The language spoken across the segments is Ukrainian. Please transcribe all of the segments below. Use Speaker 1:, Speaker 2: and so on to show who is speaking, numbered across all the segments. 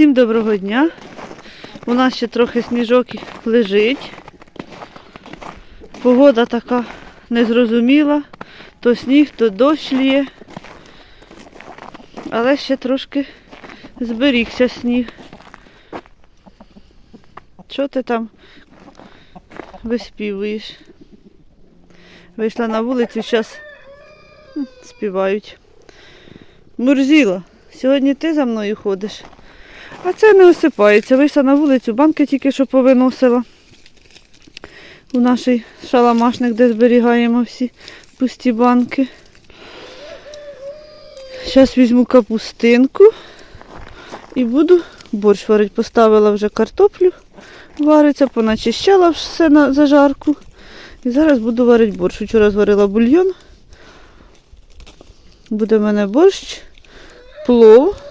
Speaker 1: Всім доброго дня. У нас ще трохи сніжок лежить. Погода така незрозуміла. То сніг, то дощ лє. Але ще трошки зберігся сніг. Що ти там виспівуєш? Вийшла на вулицю, зараз співають. Мурзіла, сьогодні ти за мною ходиш. А це не осипається. Вийшла на вулицю, банки тільки що повиносила. У наш шаламашник, де зберігаємо всі пусті банки. Зараз візьму капустинку і буду борщ варити. Поставила вже картоплю, вариться, поначищала все на зажарку. І зараз буду варити борщ. Вчора зварила бульйон. Буде в мене борщ, плов.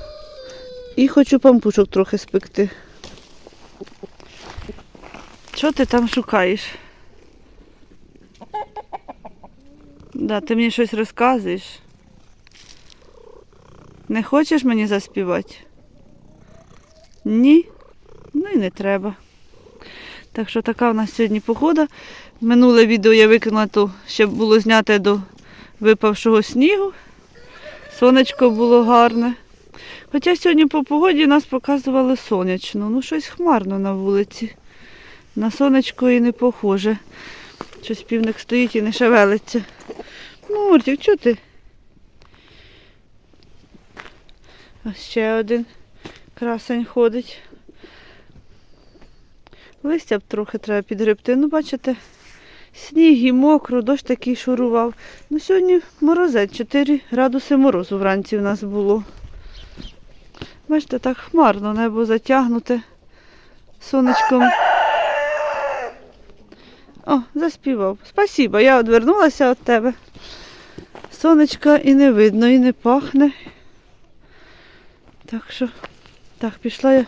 Speaker 1: І хочу пампушок трохи спекти. Що ти там шукаєш? Да, ти мені щось розказуєш. Не хочеш мені заспівати? Ні? Ну і не треба. Так що така в нас сьогодні погода. Минуле відео я викинула, то ще було зняте до випавшого снігу. Сонечко було гарне. Хоча сьогодні по погоді нас показували сонячно. Ну, щось хмарно на вулиці. На сонечко і не похоже. Щось півник стоїть і не шевелиться. Ну, Муртик, чого ти? Ось ще один красень ходить. Листя б трохи треба підгребти. Ну, бачите, сніг і мокро, дощ такий шурував. Ну, сьогодні морозець, 4 градуси морозу вранці у нас було. Бачите, так хмарно, небо затягнуте сонечком. О, заспівав. Спасибо, я одвернулася від тебе. Сонечка і не видно, і не пахне. Так що, так, пішла я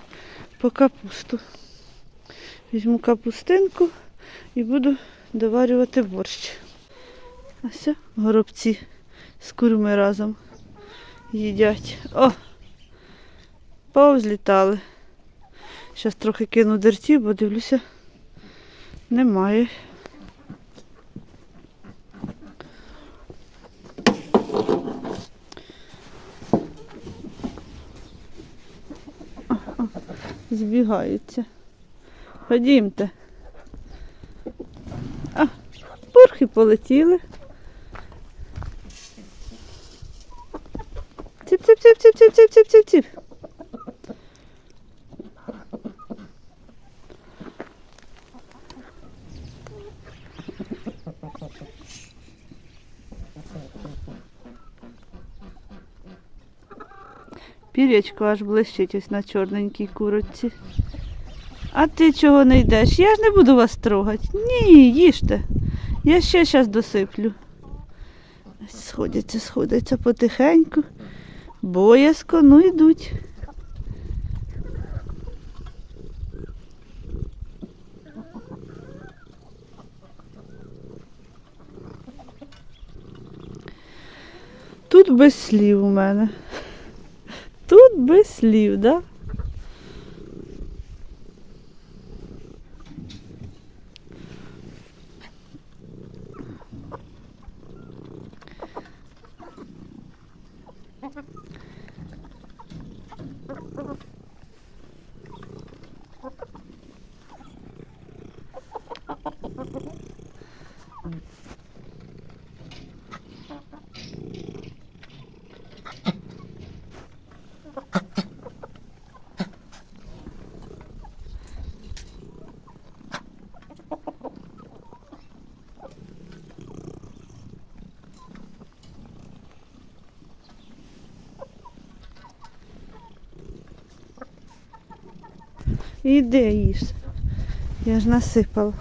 Speaker 1: по капусту. Візьму капустинку і буду доварювати борщ. Ось горобці з курми разом їдять. О! Повзлітали. Зараз трохи кину дертів, бо дивлюся, немає. Збігаються. Ходімте. А, пурхи полетіли. Ціп-ціп-ціп-ціп-ціп-ціп-ціп-ціп. Пірячко аж блищить ось на чорненькій курочці. А ти чого не йдеш? Я ж не буду вас трогати. Ні, їжте. Я ще зараз досиплю. Сходяться, сходяться потихеньку. Боязко, ну йдуть. Тут без слів у мене. Тут без слів, да? Іди їж. Я ж насипала.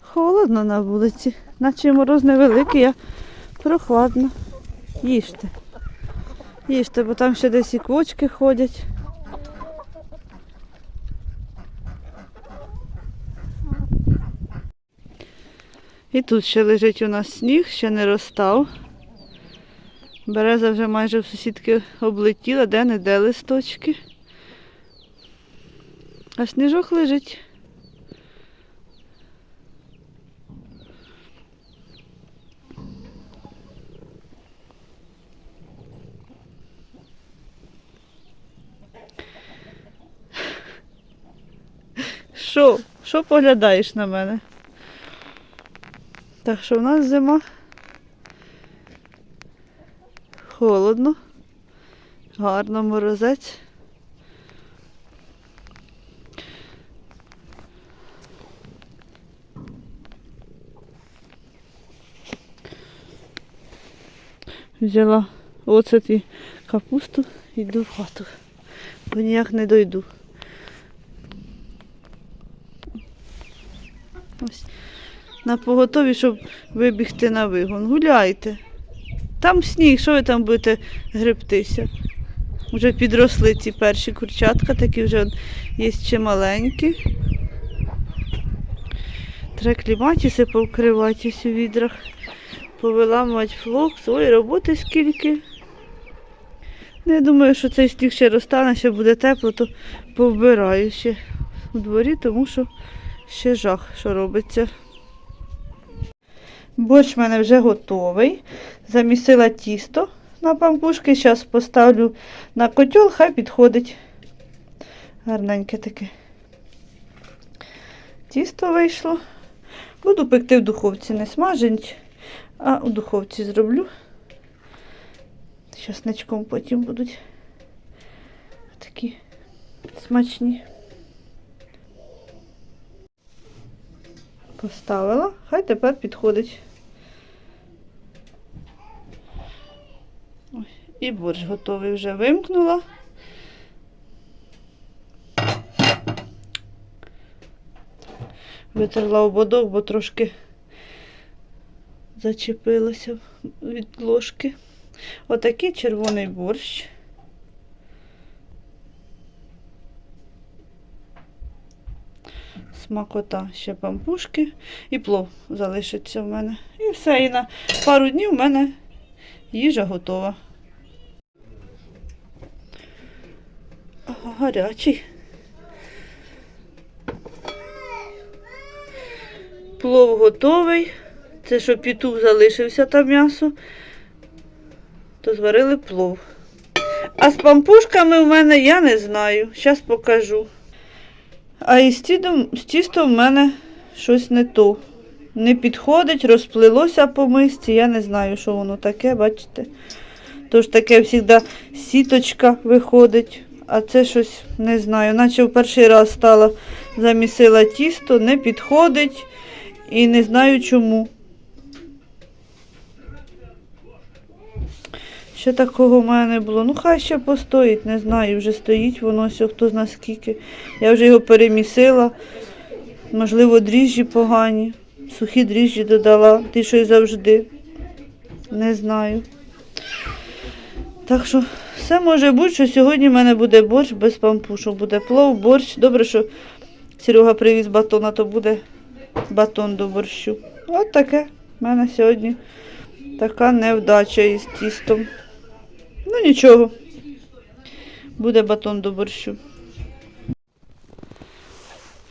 Speaker 1: Холодно на вулиці, наче мороз невеликий, а прохладно. Їжте. Їжте, бо там ще десь і квочки ходять. І тут ще лежить у нас сніг, ще не розстав. Береза вже майже в сусідки облетіла, де не де листочки. А сніжок лежить. Що? Що поглядаєш на мене? Так що в нас зима. Холодно. Гарно морозець. Взяла оцет і капусту, йду в хату. Бо ніяк не дойду. Ось. На поготові, щоб вибігти на вигон. Гуляйте. Там сніг, що ви там будете гребтися? Вже підросли ці перші курчатка, такі вже є ще маленькі. Треба кліматіси повкривати у відрах, повиламувати флокс. Ой, роботи скільки. Ну, я думаю, що цей сніг ще розтане, ще буде тепло, то повбираю ще у дворі, тому що ще жах, що робиться. Борщ в мене вже готовий. Замісила тісто на пампушки. Зараз поставлю на котел, хай підходить. Гарненьке таке. Тісто вийшло. Буду пекти в духовці, не смажить, а у духовці зроблю. Часничком потім будуть такі смачні. Поставила, хай тепер підходить. Ой, і борщ готовий вже вимкнула. Витерла ободок, бо трошки зачепилося від ложки. Отакий червоний борщ. Смакота ще пампушки і плов залишиться в мене. І все, і на пару днів в мене їжа готова. Гарячий. Плов готовий. Це що пітух залишився там м'ясо, то зварили плов. А з пампушками в мене я не знаю. Зараз покажу. А із тістом, з тістом в мене щось не то. Не підходить, розплилося по мисці. Я не знаю, що воно таке, бачите. Тож таке завжди сіточка виходить, а це щось не знаю. Наче в перший раз стала замісила тісто, не підходить і не знаю чому. Ще такого в мене не було. Ну, хай ще постоїть, не знаю, вже стоїть воно, все, хто зна скільки. Я вже його перемісила. Можливо, дріжджі погані. Сухі дріжджі додала, ті, що й завжди. Не знаю. Так що все може бути, що сьогодні в мене буде борщ без пампушок. Буде плов, борщ. Добре, що Серега привіз батон, а то буде батон до борщу. От таке в мене сьогодні така невдача із тістом. Ну нічого. Буде батон до борщу.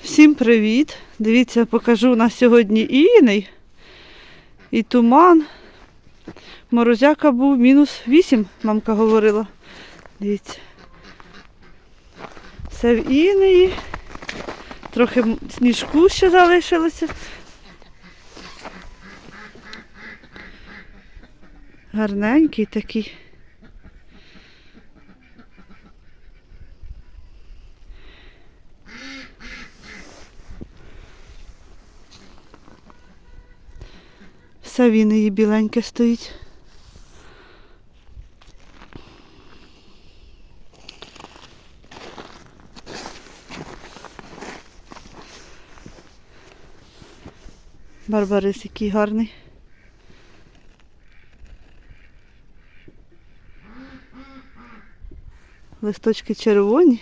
Speaker 1: Всім привіт! Дивіться, покажу у нас сьогодні іней і туман. Морозяка був мінус 8, мамка говорила. Дивіться. Все в інеї. Трохи сніжку ще залишилося. Гарненький такий. Він її біленьке стоїть. Барбарис який гарний. Листочки червоні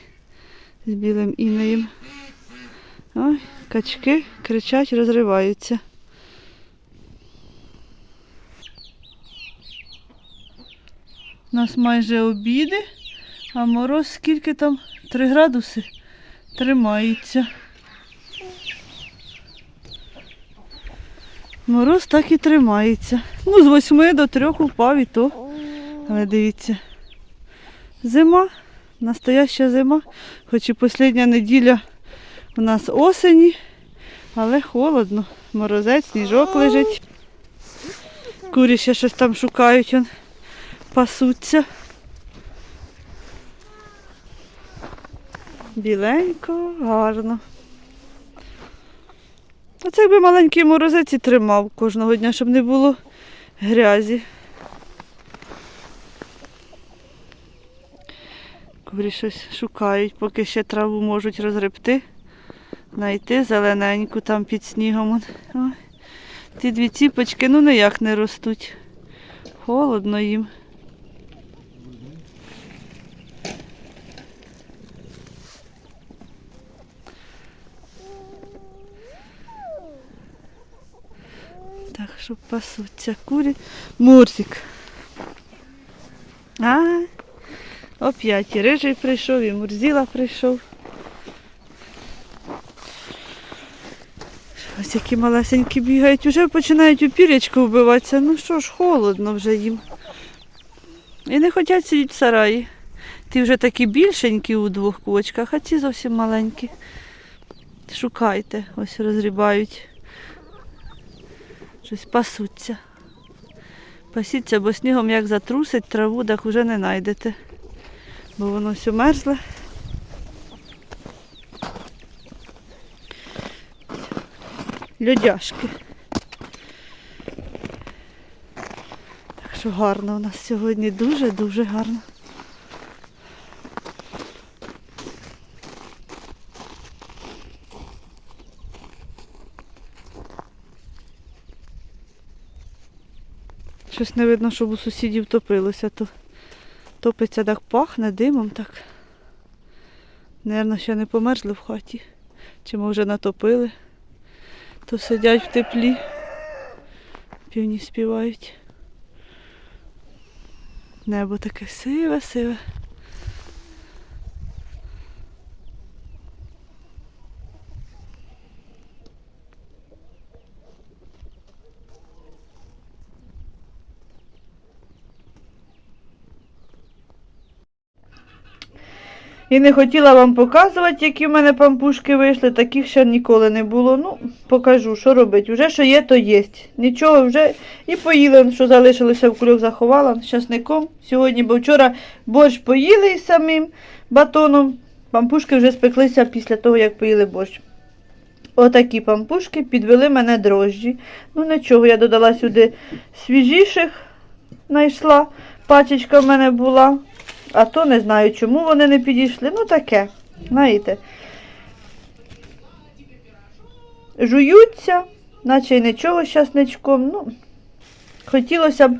Speaker 1: з білим інеєм. Ой, качки кричать, розриваються. Нас майже обіди, а мороз скільки там? 3 градуси тримається. Мороз так і тримається. Ну, з 8 до 3 упав і то. Але дивіться. Зима, настояща зима. Хоч і остання неділя у нас осені, але холодно. Морозець, сніжок лежить. Курі ще щось там шукають, он, пасуться. Біленько, гарно. Оце якби маленький морозець і тримав кожного дня, щоб не було грязі. Курі щось шукають, поки ще траву можуть розгребти, знайти зелененьку там під снігом. Ой. Ті дві ціпочки ну ніяк не ростуть. Холодно їм. Так що пасуться курі. Мурсик. А, оп'ять і рижий прийшов, і Мурзіла прийшов. Ось які малесенькі бігають, вже починають у пірячку вбиватися. Ну що ж, холодно вже їм. І не хочуть сидіти в сараї. Ті вже такі більшенькі у двох кочках, а ці зовсім маленькі. Шукайте, ось розрібають. Щось пасуться. Пасіться, бо снігом як затрусить траву, так вже не знайдете. Бо воно все мерзле. Льодяшки. Так що гарно у нас сьогодні дуже-дуже гарно. Щось не видно, щоб у сусідів топилося, то топиться так пахне димом так. Наверно, ще не померзли в хаті. Чи ми вже натопили, то сидять в теплі. Півні співають. Небо таке сиве, І не хотіла вам показувати, які в мене пампушки вийшли, таких ще ніколи не було. Ну, покажу, що робити. Вже що є, то є. Нічого вже і поїли, що залишилося в кульок заховала з часником. Сьогодні, бо вчора борщ поїли із самим батоном. Пампушки вже спеклися після того, як поїли борщ. Отакі пампушки підвели мене дрожжі. Ну нічого, я додала сюди свіжіших, знайшла. Пачечка в мене була. А то не знаю, чому вони не підійшли. Ну таке, знаєте. Жуються, наче й нічого з часничком. Ну, хотілося б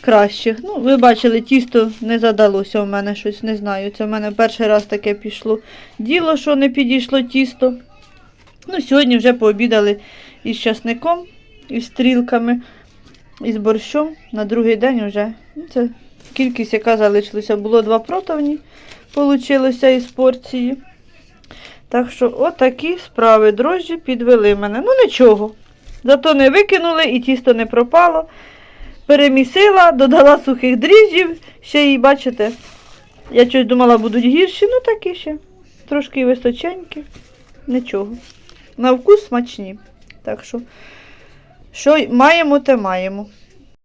Speaker 1: кращих. Ну, ви бачили, тісто не задалося у мене щось, не знаю. Це в мене перший раз таке пішло. Діло, що не підійшло тісто. Ну, сьогодні вже пообідали із часником, із стрілками, із борщом. На другий день вже. Ну, це кількість, яка залишилася, було два противні, получилося із порції. Так що отакі справи дрожжі підвели мене. Ну нічого. Зато не викинули і тісто не пропало. Перемісила, додала сухих дріжджів, ще й бачите, я щось думала, будуть гірші, ну такі ще. Трошки височенькі. Нічого. На вкус смачні. Так що, що маємо, те маємо.